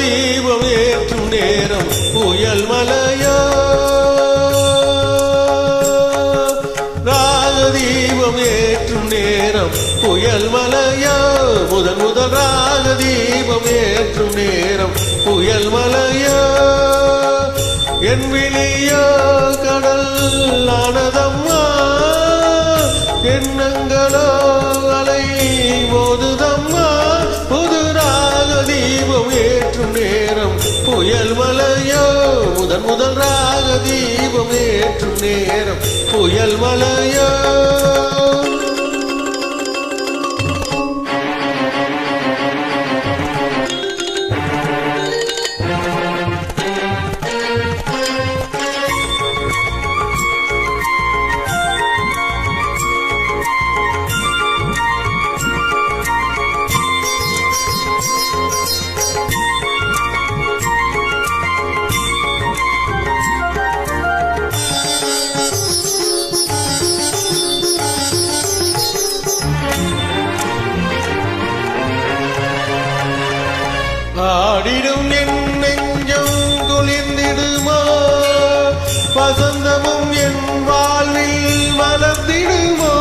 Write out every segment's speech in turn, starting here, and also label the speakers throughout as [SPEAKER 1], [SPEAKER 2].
[SPEAKER 1] தீபம் ஏற்றும் நேரம் புயல் மலையோ புயல் மலையோ? முதல் முதல் ராக தீபம் ஏற்றும் நேரம் புயல் மலையோ? என் விழியோ கடல் ஆனதம்மா எண்ணங்களோ அலை மோதுதம்மா? புது ராக தீபம் ஏற்றும் நேரம் புயல் மலையோ? முதன் முதல் ராக தீபம் ஏற்றும் நேரம் புயல் மலையோ? ஆடிடும் என் நெஞ்சம் குளிர்ந்திடுமா? வசந்தமும் என் வாழ்வில் மலர்ந்திடுமா?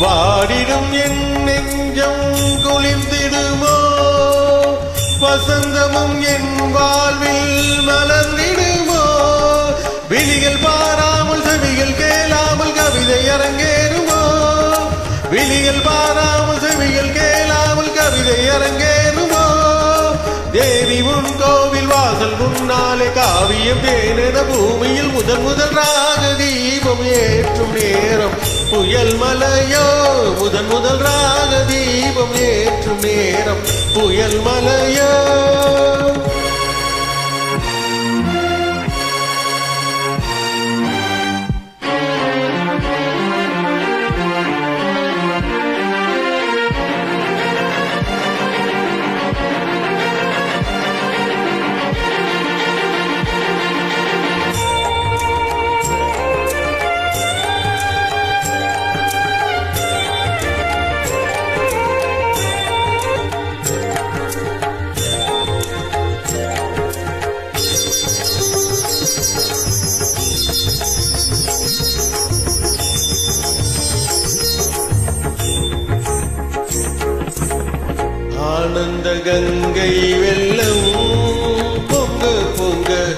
[SPEAKER 1] வாடிடும் என் நெஞ்சம் குளிர்ந்திடுமா? வசந்தமும் என் வாழ்வில் மலர்ந்திடும்? தேவி உன் கோவில் வாசல் முன்னாலே காவியம் பேனென பூமியில் முதல் முதல் ராக தீபம் ஏற்றும் நேரம். புயல் மலையோ முதன் முதல் ராக தீபம் ஏற்றும் நேரம். புயல் மலையோ ஆனந்த கங்கை வெள்ளம். பொங்க பொங்க.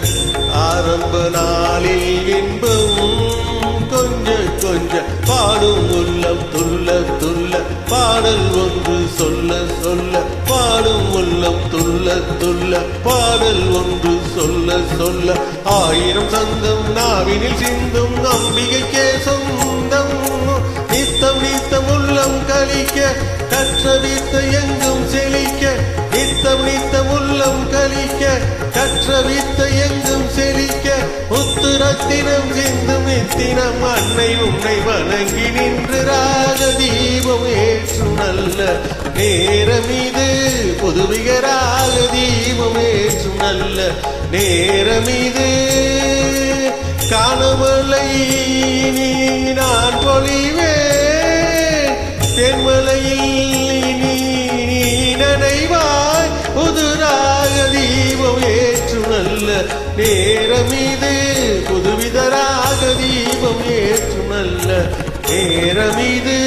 [SPEAKER 1] ஆரம்ப நாளில் இன்பம். கொஞ்ச கொஞ்ச பாடும் உள்ளம் துள்ள துள்ள. பாடல் ஒன்று சொல்ல சொல்ல. பாடும் உள்ளம் துள்ள துள்ள. பாடல் ஒன்று சொல்ல சொல்ல. ஆயிரம் சங்கம் நாவினில் சிந்தும் நம்பிக்கை கேசம் நித்தம் நித்தம் உள்ளம் கழிக்க கற்ற வித்த எங்கும் செழிக்க நித்தம் நித்தம் உள்ளம் கழிக்க கற்ற வித்த எங்கும் செழிக்க முத்துரத்தினம் சிந்தும் நித்தினம் அன்னை உன்னை வணங்கி நின்று ராக தீபம் ஏற்றும் நல்ல நேரம் இது புதுவிகராக தீபம் ஏற்றும் நல்ல நேரம் இது காணவில்லை நீ நான் பொழிவேன். தென்மலையில் நீ நீ புதுராக தீபம் ஏற்று நல்ல நேரம் இது புதுவிதராக தீபம் ஏற்று நல்ல நேரம் இது